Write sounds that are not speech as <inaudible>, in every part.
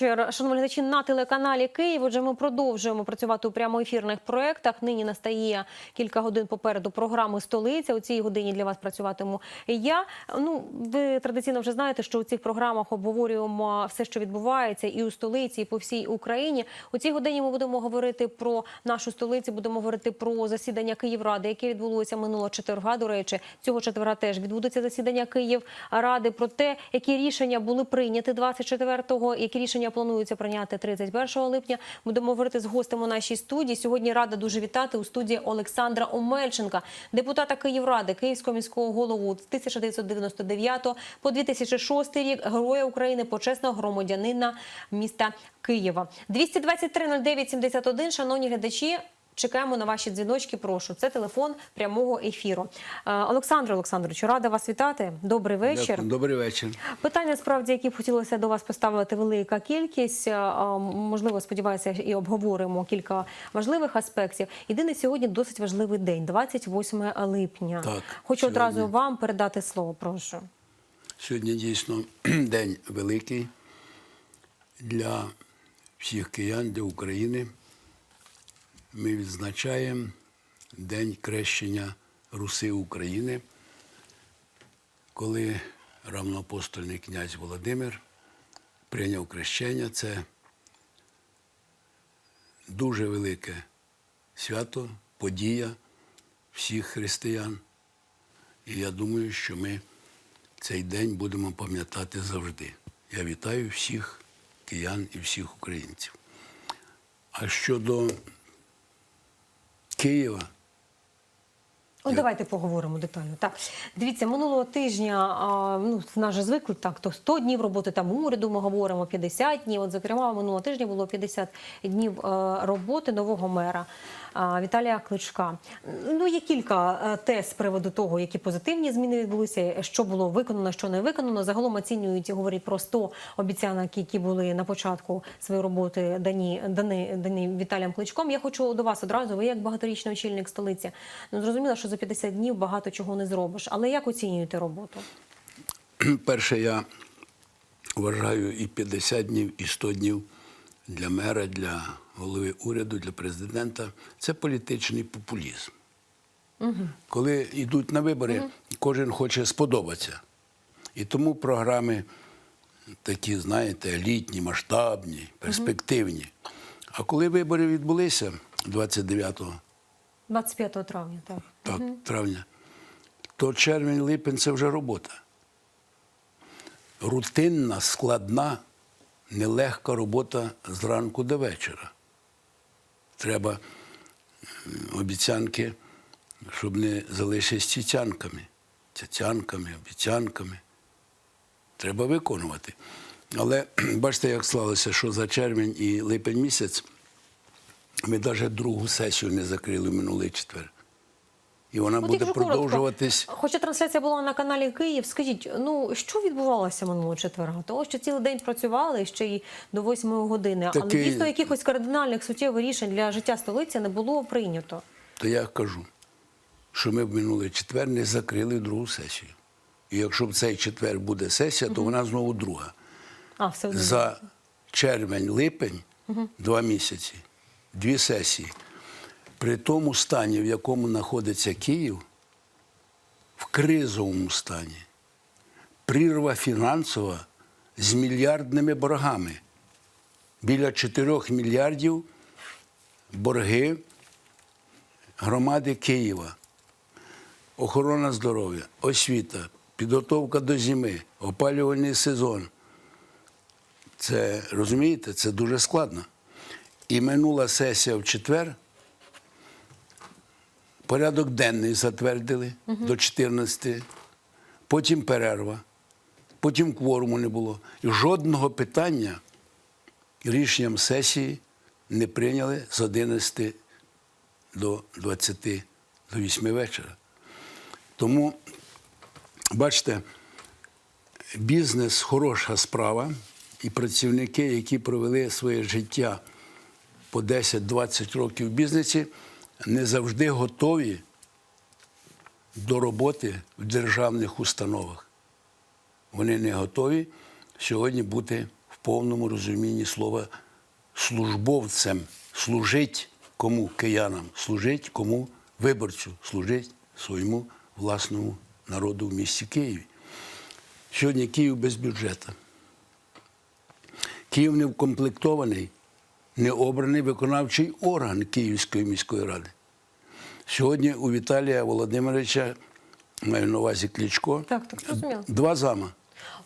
вечір. Шановні глядачі на телеканалі Київ. Отже, ми продовжуємо працювати у прямоефірних проєктах. Нині настає кілька годин попереду програми Столиця. У цій годині для вас працюватиму я. Ну, ви традиційно вже знаєте, що у цих програмах обговорюємо все, що відбувається, і у столиці, і по всій Україні. У цій годині ми будемо говорити про нашу столицю. Будемо говорити про засідання Київради, яке відбулося минулого четверга. До речі, цього четверга теж відбудеться засідання Київради про те, які рішення були прийняті 24-го, які рішення плануються прийняти 31 липня. Будемо говорити з гостем у нашій студії. Сьогодні рада дуже вітати у студії Олександра Омельченка, депутата Київради, Київського міського голову з 1999 по 2006 рік, Героя України, почесного громадянина міста Києва. 223 09 71, шановні глядачі. Чекаємо на ваші дзвіночки. Прошу. Це телефон прямого ефіру. Е, Олександр Олександрович, рада вас вітати. Добрий вечір. Дякую. Добрий вечір. Питання справді, які б хотілося до вас поставити велика кількість. Е, Можливо, сподіваюся, і обговоримо кілька важливих аспектів. Єдине сьогодні досить важливий день, 28 липня. Так, Хочу сьогодні. одразу вам передати слово. Прошу. Сьогодні дійсно <clears throat> день великий для всіх киян, для України. Ми відзначаємо День крещення Руси України, коли равноапостольний князь Володимир прийняв крещення. Це дуже велике свято, подія всіх християн. І я думаю, що ми цей день будемо пам'ятати завжди. Я вітаю всіх киян і всіх українців. А щодо Києва, От давайте поговоримо детально. Так, дивіться, минулого тижня а, ну, нас же звикли так, то 100 днів роботи там уряду ми говоримо 50 днів. От, зокрема, минулого тижня було 50 днів е, роботи нового мера а, Віталія Кличка. Ну, є кілька е, тез з приводу того, які позитивні зміни відбулися, що було виконано, що не виконано. Загалом оцінюють і говорять про 100 обіцянок, які були на початку своєї роботи дані, дані, дані Віталієм Кличком. Я хочу до вас одразу. Ви як багаторічний очільник столиці. Ну зрозуміло, що за 50 днів багато чого не зробиш. Але як оцінюєте роботу? <clears throat> перше, я вважаю і 50 днів, і 100 днів для мера, для голови уряду, для президента це політичний популізм. Коли йдуть на вибори, кожен хоче сподобатися. І тому програми такі, знаєте, елітні, масштабні, перспективні. А коли вибори відбулися 29 25 травня, так. так, травня, то червень-липень це вже робота. Рутинна, складна, нелегка робота зранку до вечора. Треба е, обіцянки, щоб не залишились цяцянками. Цяцянками, обіцянками. Треба виконувати. Але <clears throat> бачите, як склалося, що за червень і липень місяць ми навіть другу сесію не закрили минулий четвер. І вона От буде якщо коротко, продовжуватись. Хоча трансляція була на каналі Київ. Скажіть, ну що відбувалося минулого четверга? Того, що цілий день працювали ще й до 8 години, але Такий- дійсно якихось кардинальних суттєвих рішень для життя столиці не було прийнято. То я кажу, що ми в минулий четвер не закрили другу сесію. І якщо в цей четвер буде сесія, то вона знову друга. А все. За червень-липень два місяці, дві сесії. При тому стані, в якому знаходиться Київ, в кризовому стані, прірва фінансова з мільярдними боргами. Біля 4 мільярдів борги громади Києва, охорона здоров'я, освіта, підготовка до зими, опалювальний сезон. Це розумієте, це дуже складно. І минула сесія в четвер. Порядок денний затвердили до 14, потім перерва, потім кворуму не було. І жодного питання рішенням сесії не прийняли з 11 до 20 до 8 вечора. Тому, бачите, бізнес хороша справа, і працівники, які провели своє життя по 10-20 років в бізнесі, не завжди готові до роботи в державних установах. Вони не готові сьогодні бути в повному розумінні слова службовцем. Служить кому киянам, служить кому виборцю, служить своєму власному народу в місті Києві. Сьогодні Київ без бюджету. Київ не вкомплектований, не обраний виконавчий орган Київської міської ради. Сьогодні у Віталія Володимировича, маю на увазі Кличко, Так, так, два зама.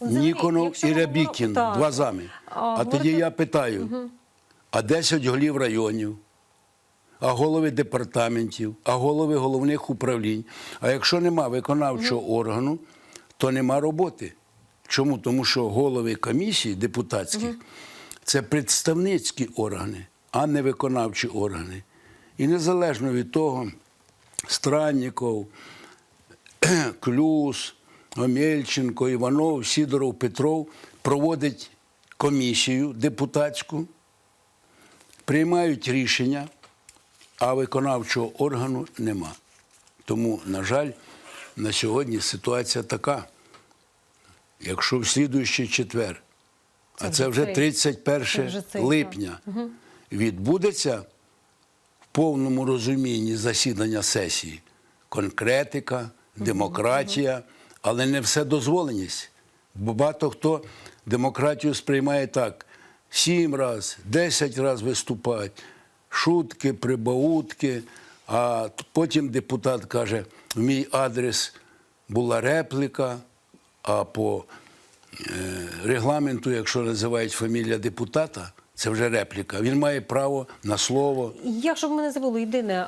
Взагалі, Ніконов і Рябікін, так. два зами. А, А, тоді я питаю: а 10 голів районів, а голови департаментів, а голови головних управлінь. А якщо нема виконавчого органу, то нема роботи. Чому? Тому що голови комісій депутатських це представницькі органи, а не виконавчі органи. І незалежно від того, Странніков, <clears throat> Клюс, Омельченко, Іванов, Сідоров, Петров проводять комісію депутатську, приймають рішення, а виконавчого органу нема. Тому, на жаль, на сьогодні ситуація така. Якщо в слідуючий четвер, а Це вже вже 31 Це вже цей, липня, відбудеться в повному розумінні засідання сесії. Конкретика, демократія, але не все дозволеність. Бо багато хто демократію сприймає так: сім раз, десять раз виступають, шутки, прибаутки. А потім депутат каже: в мій адрес була репліка, а по регламенту, якщо називають фамілія депутата, це вже репліка. Він має право на слово. Я щоб ми не забули єдине,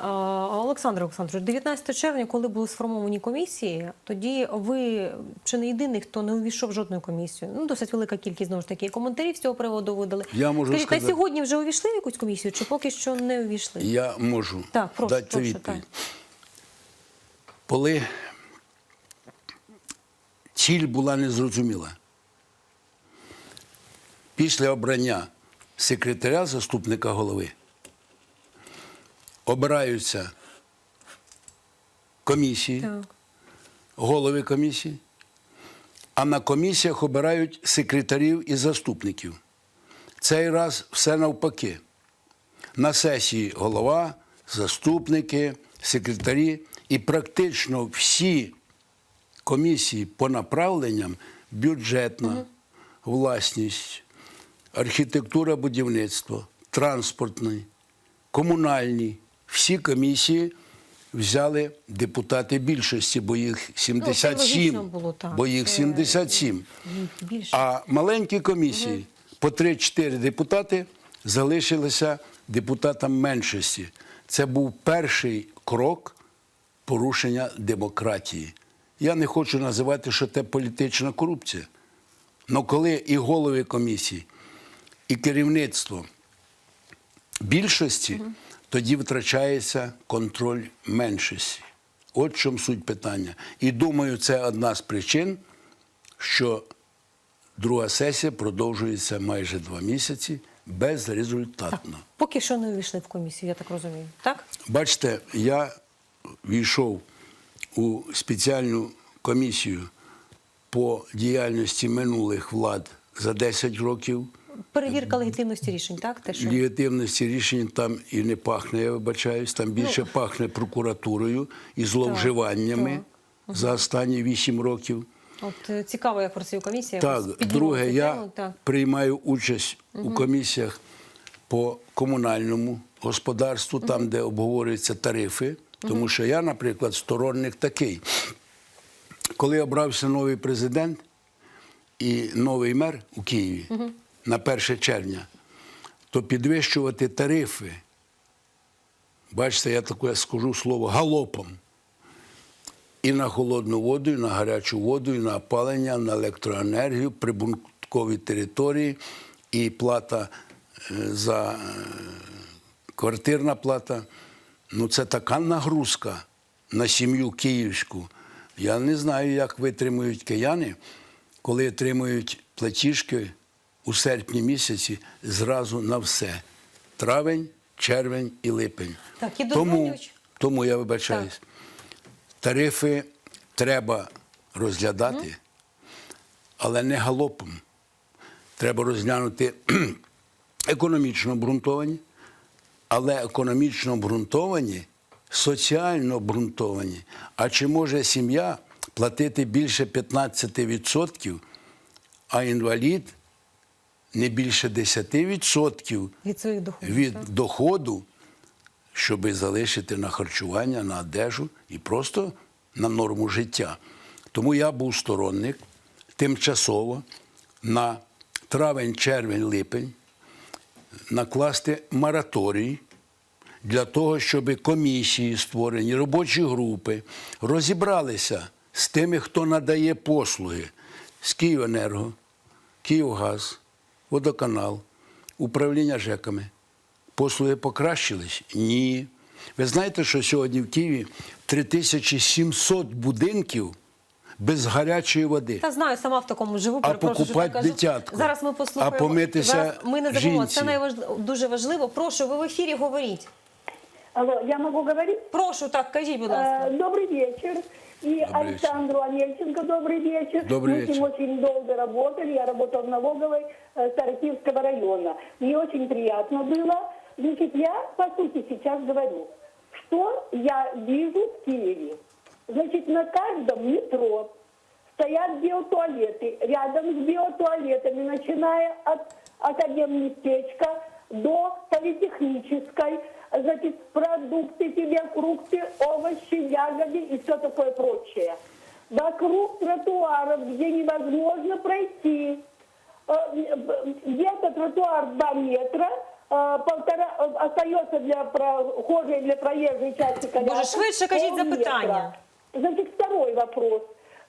Олександр Олександрович, 19 червня, коли були сформовані комісії, тоді ви чи не єдиний, хто не увійшов в жодну комісію. Ну, досить велика кількість знову ж таки коментарів з цього приводу видали. Я можу Скажіть, сказати- сьогодні вже увійшли в якусь комісію, чи поки що не увійшли? Я можу Так, прошу, дати прошу, відповідь. так. Коли ціль була незрозуміла, після обрання секретаря заступника голови обираються комісії, Так. голови комісії, а на комісіях обирають секретарів і заступників. Цей раз все навпаки. На сесії голова, заступники, секретарі і практично всі комісії по направленням бюджетна власність, архітектура будівництва, транспортний, комунальні. Всі комісії взяли депутати більшості, бо їх 77. Ну, було, бо їх 77. Більше. А маленькі комісії по 3-4 депутати залишилися депутатам меншості. Це був перший крок порушення демократії. Я не хочу називати, що це політична корупція. Але коли і голови комісії, і керівництво більшості, тоді втрачається контроль меншості. От в чому суть питання. І думаю, це одна з причин, що друга сесія продовжується майже два місяці безрезультатно. Поки що не увійшли в комісію, я так розумію. Так? Бачите, я війшов у спеціальну комісію по діяльності минулих влад за 10 років. Перевірка легітимності рішень, так? Те, що... Легітимності рішень там і не пахне, я вибачаюсь, там більше Ну. пахне прокуратурою і зловживаннями за останні 8 років. От е, цікаво, як працює комісія. Так, друге, я тему, так. приймаю участь у комісіях по комунальному господарству, там, де обговорюються тарифи. Тому що я, наприклад, сторонник такий. Коли обрався новий президент і новий мер у Києві на 1 червня, то підвищувати тарифи, бачите, я таке скажу слово галопом. І на холодну воду, і на гарячу воду, і на опалення, на електроенергію, прибуткові території, і плата е, за е, квартирна плата. Ну, це така нагрузка на сім'ю київську. Я не знаю, як витримують кияни, коли отримують платіжки у серпні місяці зразу на все. Травень, червень і липень. Так, і тому, тому я вибачаюсь. Тарифи треба розглядати, але не галопом. треба розглянути <clears throat> економічно обґрунтовані, але економічно обґрунтовані, соціально обґрунтовані. А чи може сім'я платити більше 15%, а інвалід не більше 10% Від своїх доходів. від так? доходу, щоб залишити на харчування, на одежу і просто на норму життя. Тому я був сторонник тимчасово на травень, червень, липень накласти мораторій для того, щоб комісії створені, робочі групи розібралися з тими, хто надає послуги з Київенерго, Київгаз, водоканал, управління ЖЕКами. Послуги покращились? Ні. Ви знаєте, що сьогодні в Києві 3700 будинків без гарячої води. Та знаю, сама в такому живу. А перепрошую, що покупать так Зараз ми послухаємо. а помитися Зараз ми не забуємо. жінці. Це найваж... дуже важливо. Прошу, ви в ефірі говоріть. Алло, я могу говорить? Прошу, так, кажіть, будь ласка. Э, Добрый вечер. И Александру Онельченко добрый вечер. Добрый Мы вечер. с ним очень долго работали. Я работала в налоговой э, Старокиевского района. Мне очень приятно было. Значит, я, по сути, сейчас говорю, что я вижу в Киеве. Значит, на каждом метро стоят биотуалеты. Рядом с биотуалетами, начиная от академместечка до политехнической, значит, продукты тебе, фрукты, овощи, ягоды и все такое прочее. Вокруг тротуаров, где невозможно пройти, э, где-то тротуар 2 метра, э, полтора, э, остается для прохожей, для проезжей части колясок. швидше кажіть запитання. Значит, второй вопрос.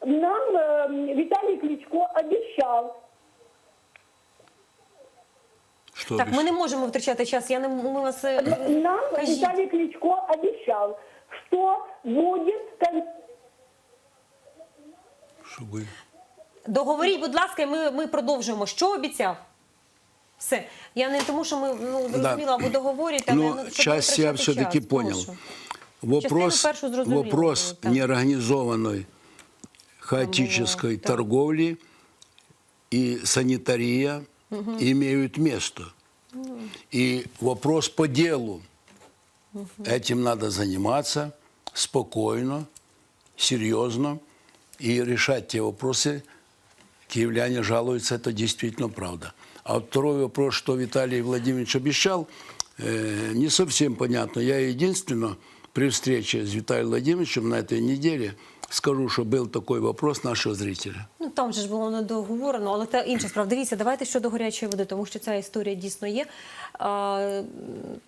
Нам э, Виталий Кличко обещал, Що Так, ви- ми не можемо втрачати час. Я не ми вас е, нам кажіть. Виталий Кличко обещал, что будет ви- договоріть, будь ласка, і ми, ми продовжуємо. Що обіцяв? Все. Я не тому, що ми ну, зрозуміла, ви договорюєте, але Ну, ну, щоб часть не я все-таки час. понял. Прошу. Вопрос, вопрос так. неорганизованной хаотической торговли и санитария имеют место. И вопрос по делу. Этим надо заниматься спокойно, серьезно и решать те вопросы. Киевляне жалуются, это действительно правда. А второй вопрос, что Виталий Владимирович обещал, э, не совсем понятно. Я единственно при встрече с Виталием Владимировичем на этой неделе скажу, что был такой вопрос нашего зрителя. Ну там же ж було не договорено, але це інша справа. Дивіться, давайте щодо гарячої води, тому що ця історія дійсно є. А,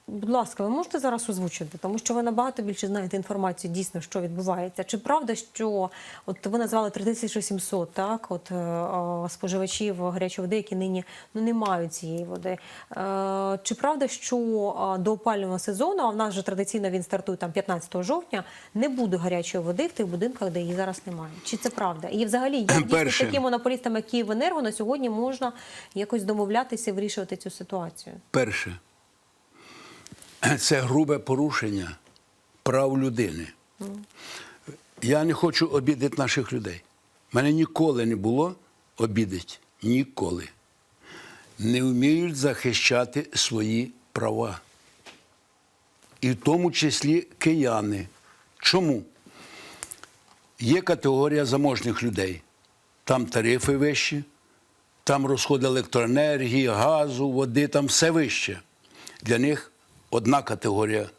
будь ласка, ви можете зараз озвучити, тому що ви набагато більше знаєте інформацію, дійсно, що відбувається. Чи правда, що от ви назвали 3700, так, от е, а, споживачів гарячої води, які нині ну не мають цієї води. Е, чи правда, що а, до опалювального сезону, а в нас же традиційно він стартує там 15 жовтня, не буде гарячої води в тих будинках, де її зараз немає? Чи це правда? І взагалі, як Перше. таким монополістам, як Київенерго, на сьогодні можна якось домовлятися і вирішувати цю ситуацію? Перше, це грубе порушення прав людини. Я не хочу обідати наших людей. Мене ніколи не було обідати. Ніколи. Не вміють захищати свої права. І в тому числі кияни. Чому? Є категорія заможних людей. Там тарифи вищі, там розходи електроенергії, газу, води, там все вище. Для них одна категорія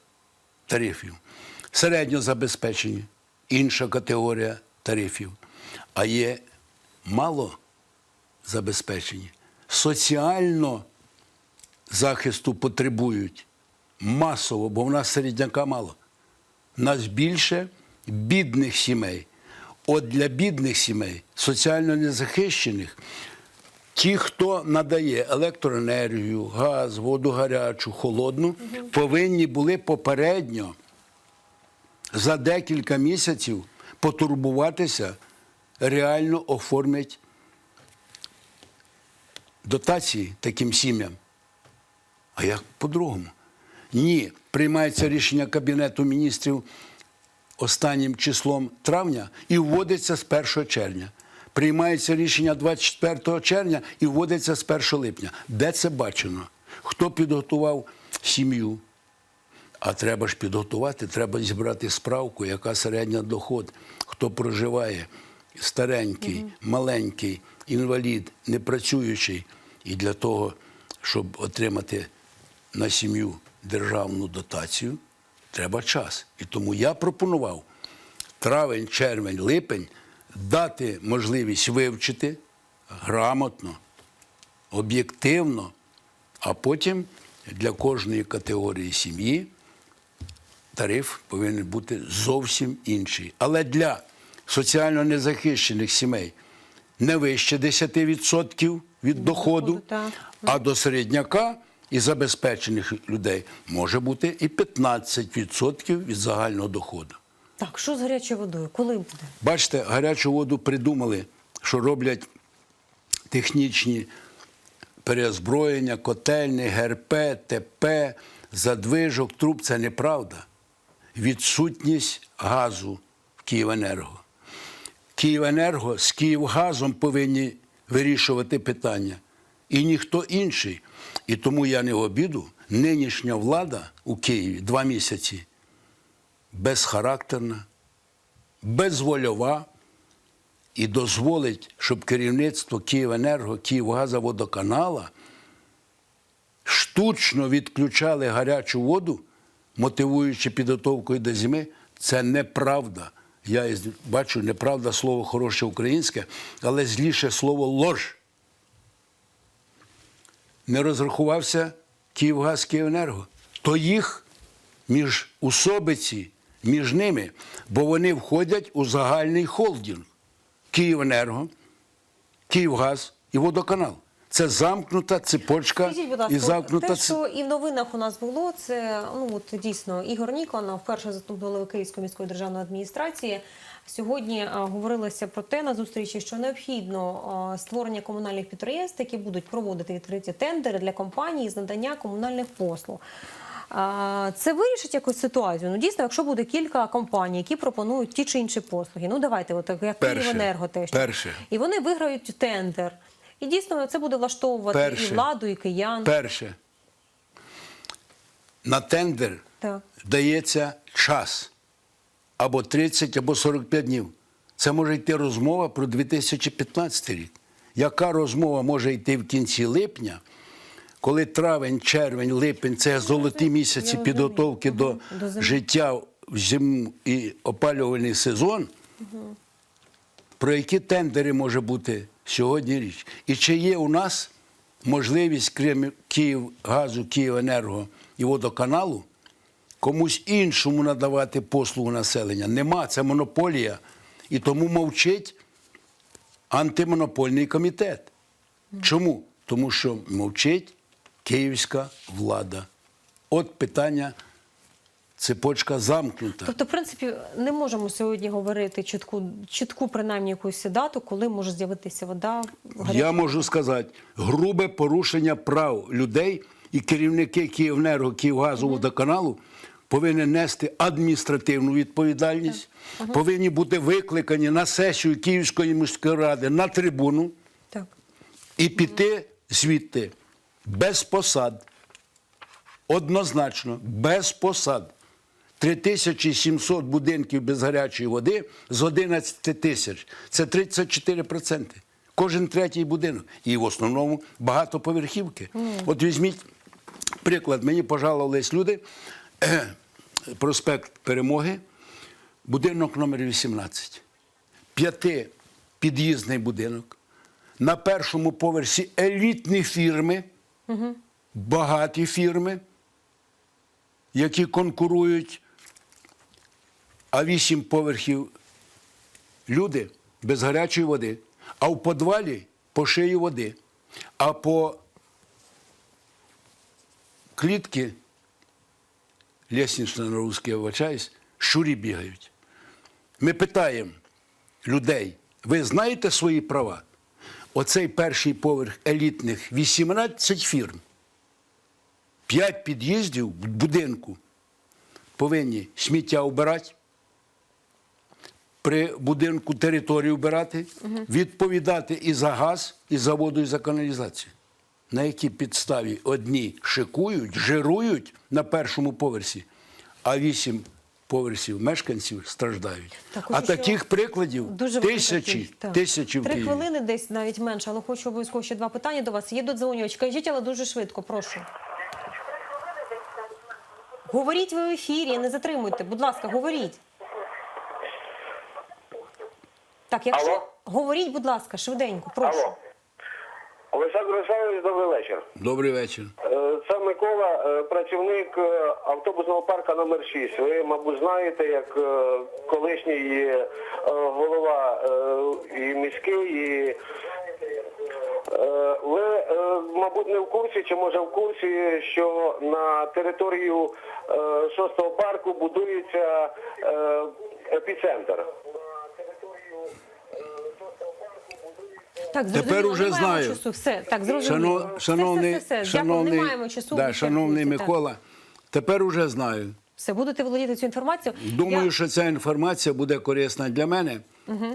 тарифів. Середньо забезпечені, інша категорія тарифів. А є мало забезпечені. Соціально захисту потребують масово, бо в нас середняка мало. У нас більше бідних сімей. От для бідних сімей, соціально незахищених, ті, хто надає електроенергію, газ, воду гарячу, холодну, повинні були попередньо за декілька місяців потурбуватися, реально оформити дотації таким сім'ям. А як по-другому? Ні, приймається рішення Кабінету міністрів останнім числом травня і вводиться з 1 червня. приймається рішення 24 червня і вводиться з 1 липня. Де це бачено? Хто підготував сім'ю? А треба ж підготувати, треба зібрати справку, яка середня доход, хто проживає, старенький, маленький, інвалід, непрацюючий. І для того, щоб отримати на сім'ю державну дотацію, треба час. І тому я пропонував травень, червень, липень дати можливість вивчити грамотно, об'єктивно, а потім для кожної категорії сім'ї тариф повинен бути зовсім інший. Але для соціально незахищених сімей не вище 10% від доходу, а до середняка і забезпечених людей може бути і 15% від загального доходу. Так, що з гарячою водою? Коли буде? Бачите, гарячу воду придумали, що роблять технічні переозброєння, котельні, ГРП, ТП, задвижок, труб. Це неправда. Відсутність газу в Київенерго. Київенерго з Київгазом повинні вирішувати питання. І ніхто інший. І тому я не в обіду. Нинішня влада у Києві два місяці безхарактерна, безвольова і дозволить, щоб керівництво Київенерго, Київгазоводоканала штучно відключали гарячу воду, мотивуючи підготовкою до зими, це неправда. Я бачу неправда слово хороше українське, але зліше слово лож. Не розрахувався Київгаз Київенерго. То їх між усобиці, між ними, бо вони входять у загальний холдинг Київенерго, Київгаз і водоканал. Це замкнута цепочка Скажіть, будь і замкнута те, що і в новинах у нас було, це ну от дійсно Ігор Ніконов, перший заступник голови Київської міської державної адміністрації. Сьогодні а, говорилося про те на зустрічі, що необхідно а, створення комунальних підприємств, які будуть проводити відкриті тендери для компаній з надання комунальних послуг. А, Це вирішить якусь ситуацію. Ну дійсно, якщо буде кілька компаній, які пропонують ті чи інші послуги. Ну давайте, от як. Київенерго теж Перше. і вони виграють тендер. І дійсно це буде влаштовувати і владу, і киян. Перше. На тендер Так. дається час або 30, або 45 днів. Це може йти розмова про 2015 рік. Яка розмова може йти в кінці липня, коли травень, червень, липень це золоті місяці підготовки до, До життя в зиму і опалювальний сезон? Про які тендери може бути сьогодні річ? І чи є у нас можливість, крім Київгазу, Київенерго і водоканалу, комусь іншому надавати послугу населення? Нема, це монополія. І тому мовчить антимонопольний комітет. Чому? Тому що мовчить київська влада. От питання, цепочка замкнута. Тобто, в принципі, не можемо сьогодні говорити чітку, чітку принаймні якусь дату, коли може з'явитися вода. гаряча. Я можу сказати, грубе порушення прав людей і керівники Київнерго, Київгазу, водоканалу повинні нести адміністративну відповідальність, повинні бути викликані на сесію Київської міської ради на трибуну Так. і піти звідти без посад. Однозначно, без посад. 3700 будинків без гарячої води з 11 тисяч. Це 34%. Кожен третій будинок. І в основному багатоповерхівки. От візьміть приклад, мені пожалувались люди, <clears throat> проспект Перемоги, будинок номер 18. П'ятипід'їзний будинок. На першому поверсі елітні фірми, багаті фірми, які конкурують, а вісім поверхів люди без гарячої води, а в подвалі по шию води, а по клітки, лестнична на русский, я вибачаюсь, щурі бігають. Ми питаємо людей, ви знаєте свої права? Оцей перший поверх елітних 18 фірм, 5 під'їздів в будинку повинні сміття обирати, при будинку територію вбирати, відповідати і за газ, і за воду, і за каналізацію. На якій підставі одні шикують, жирують на першому поверсі, а вісім поверсів мешканців страждають. Так, а таких прикладів Дуже тисячі, так. тисячі в Три Києві. хвилини десь навіть менше, але хочу обов'язково ще два питання до вас. Є додзвонювач. Кажіть, але дуже швидко, прошу. Говоріть ви в ефірі, не затримуйте. Будь ласка, говоріть. Так, якщо Алло? говоріть, будь ласка, швиденько, прошу. Алло. Олександр Олександрович, добрий вечір. Добрий вечір. Е, Це Микола, е, працівник е, автобусного парка номер 6 Ви, мабуть, знаєте, як колишній голова і міський, і ви, мабуть, не в курсі, чи може в курсі, що на територію шостого парку будується епіцентр. Так, Тепер зрозуміло, уже не маємо знаю. часу. Все, так, зрозуміло. Шано, Все, шановний, все, все, все. шановний, Дякую, не маємо часу. да, шановний так. Микола, тепер уже знаю. Все, будете володіти цю інформацію. Думаю, Я- що ця інформація буде корисна для мене,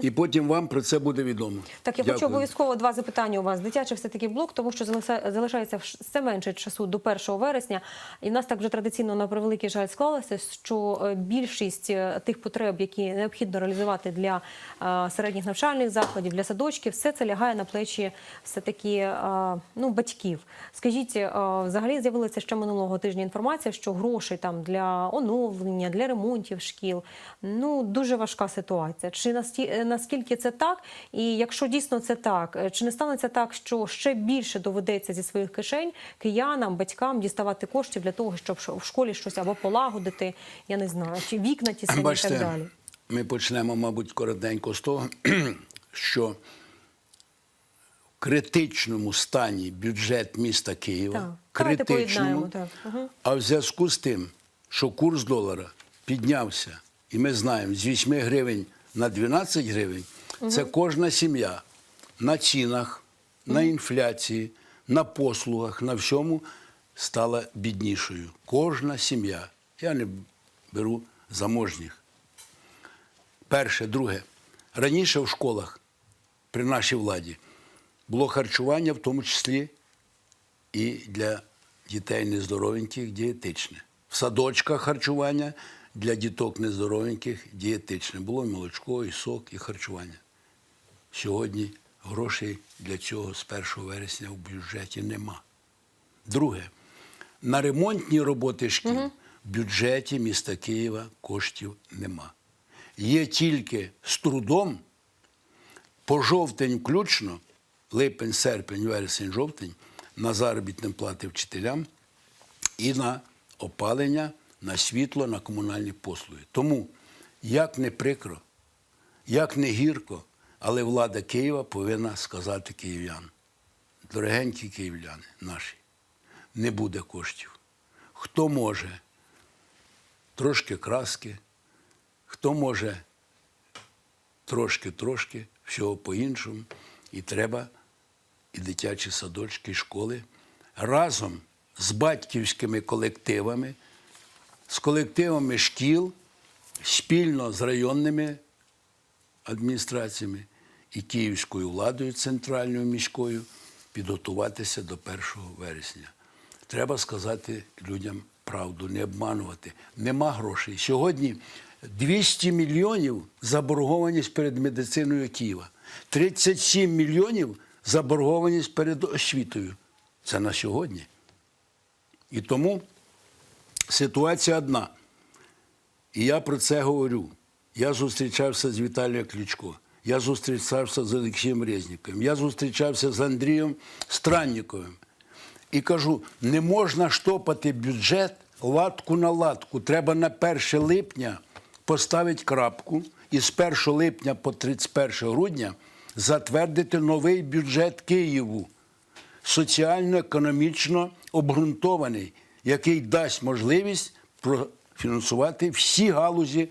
і потім вам про це буде відомо. Так, я Дякую. хочу обов'язково два запитання у вас. Дитячий все-таки блок, тому що залиша- залишається все менше часу до 1 вересня. І в нас так вже традиційно на превеликий жаль склалося, що е, більшість е, тих потреб, які необхідно реалізувати для е, середніх навчальних закладів, для садочків, все це лягає на плечі все-таки е, ну, батьків. Скажіть, взагалі з'явилася ще минулого тижня інформація, що грошей там для оновлення, для ремонтів шкіл ну дуже важка ситуація. Чи насті- е, наскільки це так? І якщо дійсно це так, е, чи не станеться так, що ще більше доведеться зі своїх кишень киянам, батькам діставати коштів для того, щоб в школі щось або полагодити, я не знаю, чи вікна ті самі і так далі? ми почнемо, мабуть, коротенько з того, <clears throat> що в критичному стані бюджет міста Києва, Так. Критичному, так. А в зв'язку з тим, що курс долара піднявся, і ми знаємо, з 8 гривень на 12 гривень, це кожна сім'я на цінах, на інфляції, на послугах, на всьому стала біднішою. Кожна сім'я. Я не беру заможніх. Перше, друге. Раніше в школах при нашій владі було харчування, в тому числі і для дітей нездоровеньких дієтичне. В садочках харчування для діток нездоровеньких дієтичне. Було і молочко, і сок, і харчування. Сьогодні грошей для цього з 1 вересня в бюджеті нема. Друге, на ремонтні роботи шкіл в бюджеті міста Києва коштів нема. Є тільки з трудом по жовтень включно, липень, серпень, вересень, жовтень, на заробітні плати вчителям і на опалення, на світло, на комунальні послуги. Тому, як не прикро, як не гірко, але влада Києва повинна сказати київ'ян. Дорогенькі київляни наші, не буде коштів. Хто може трошки краски, хто може трошки-трошки, всього по-іншому. І треба і дитячі садочки, і школи разом з батьківськими колективами, з колективами шкіл, спільно з районними адміністраціями і київською владою центральною міською підготуватися до 1 вересня. Треба сказати людям правду, не обманувати. Нема грошей. Сьогодні 200 мільйонів заборгованість перед медициною Києва, 37 мільйонів заборгованість перед освітою. Це на сьогодні. І тому ситуація одна. І я про це говорю. Я зустрічався з Віталієм Кличко, я зустрічався з Олексієм Резніком, я зустрічався з Андрієм Странніковим. І кажу: не можна штопати бюджет латку на латку. Треба на 1 липня поставити крапку і з 1 липня по 31 грудня затвердити новий бюджет Києву соціально-економічно обґрунтований, який дасть можливість профінансувати всі галузі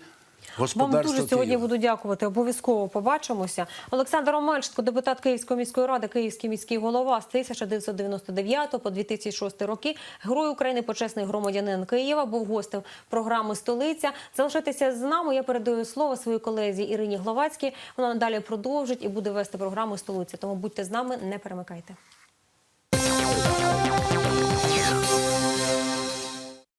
Вам дуже сьогодні Києва. буду дякувати. Обов'язково побачимося. Олександр Омельченко, депутат Київської міської ради, Київський міський голова з 1999 по 2006 роки. Герой України, почесний громадянин Києва, був гостем програми Столиця. Залишайтеся з нами. Я передаю слово своїй колезі Ірині Гловацькій. Вона надалі продовжить і буде вести програму Столиця. Тому будьте з нами, не перемикайте.